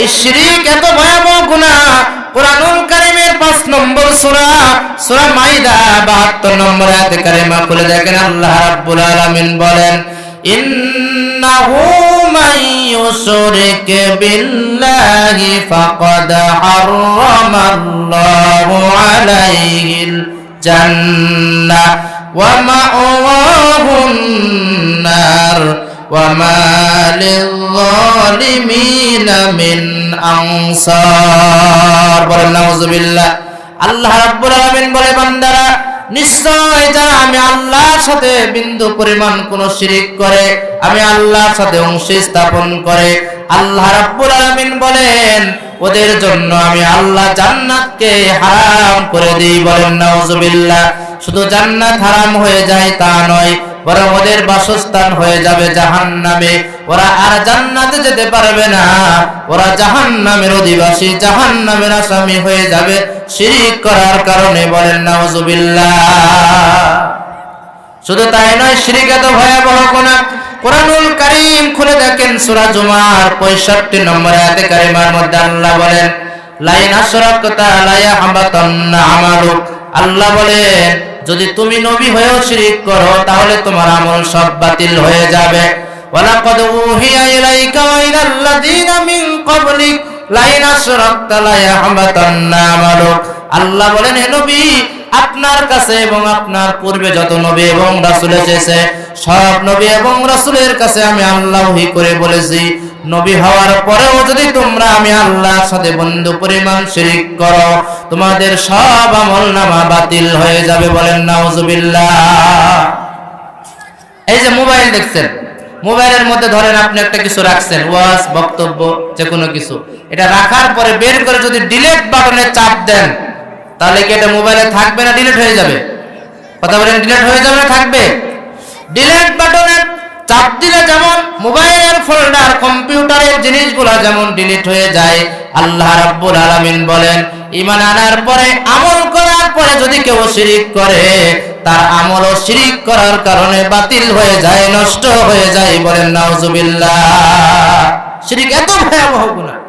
এই শিরিক এত ভয়াবহ গুনাহ। কোরআনুল কারীমের 5 নম্বর সূরা সূরা মাইদা 72 নম্বর আয়াতে কারিমা খুলে দেখেন, আল্লাহ রাব্বুল আলামিন বলেন, ইন্নাহু মান বিল্লাহি ফাকাদ হারামাল্লাহু আলাইহিল জান্নাহ ওয়া মাওয়াহুন নার। وما للظالمين من أنصار বলেন নাউজুবিল্লাহ আল্লাহ রাব্বুল আলামিন বলে বান্দারা নিশ্চয় যারা আমি আল্লাহর সাথে বিন্দু পরিমাণ কোন শিরিক করে আমি আল্লাহর সাথে অংশ স্থাপন করে আল্লাহ রাব্বুল আলামিন বলেন ওদের জন্য আমি আল্লাহ জান্নাতকে হারাম করে দিই বলেন নাউজুবিল্লাহ শুধু জান্নাত হারাম হয়ে যায় তা নয় বরং ওদের বাসস্থান হয়ে যাবে জাহান্নামে। ওরা আর জান্নাতে যেতে পারবে না। ওরা জাহান্নামের অধিবাসী, জাহান্নামের আসামি হয়ে যাবে শিরিক করার কারণে বলেন, নাউজুবিল্লাহ। শুধু তাই নয়, শিরিক এত ভয়াবহ কোনা কোরআনুল কারীম খুলে দেখেন সূরা জুমার 65 নম্বর আয়াতে কারিমার মধ্যে আল্লাহ বলেন, লাইন আশরাকতা লা ইয়াহবাতান্না আমালুক। আল্লাহ বলেন যদি তুমি নবী হয়েও শিরিক করো, তাহলে তোমার আমল সব বাতিল হয়ে যাবে। উহিয়া ইলাইকা ওয়া মিন ক্বাবলিক, লাইন আশরাকতা লা আমালুক। আল্লাহ বলেন, হে নবী, আপনার কাছে এবং আপনার পূর্বে যত নবী এবং রাসূল এসেছে সব নবী এবং রাসূলের কাছে আমি আল্লাহই করে বলেছি। নবী হওয়ার পরেও যদি তোমরা আমি আল্লাহর সাথে বন্ধু পরিমাণ শিরিক করো, তোমাদের সব আমল নামা বাতিল হয়ে যাবে বলেন নাউজুবিল্লাহ। এই যে মোবাইল দেখছেন, মোবাইলের মধ্যে ধরেন আপনি একটা কিছু রাখছেন, ওয়াজ, বক্তব্য যে কোনো কিছু। এটা রাখার পরে বের করে যদি ডিলেট বাটনে চাপ দেন, তাহলে কি এটা মোবাইলে থাকবে না ডিলেট হয়ে যাবে? কথা বলেন ডিলেট হয়ে যাবে না থাকবে? ডিলিট বাটনে চাপ দিলে যেমন মোবাইলের ফোল্ডার কম্পিউটারের জিনিসগুলো যেমন ডিলিট হয়ে যায়, আল্লাহ রাব্বুল আলামিন বলেন, ঈমান আনার পরে, আমল করার পরে যদি কেউ শিরিক করে, তার আমলও শিরিক করার কারণে বাতিল হয়ে যায়, নষ্ট হয়ে যায় বলেন, নাউজুবিল্লাহ। শিরিক এত ভয়াবহ গুনাহ।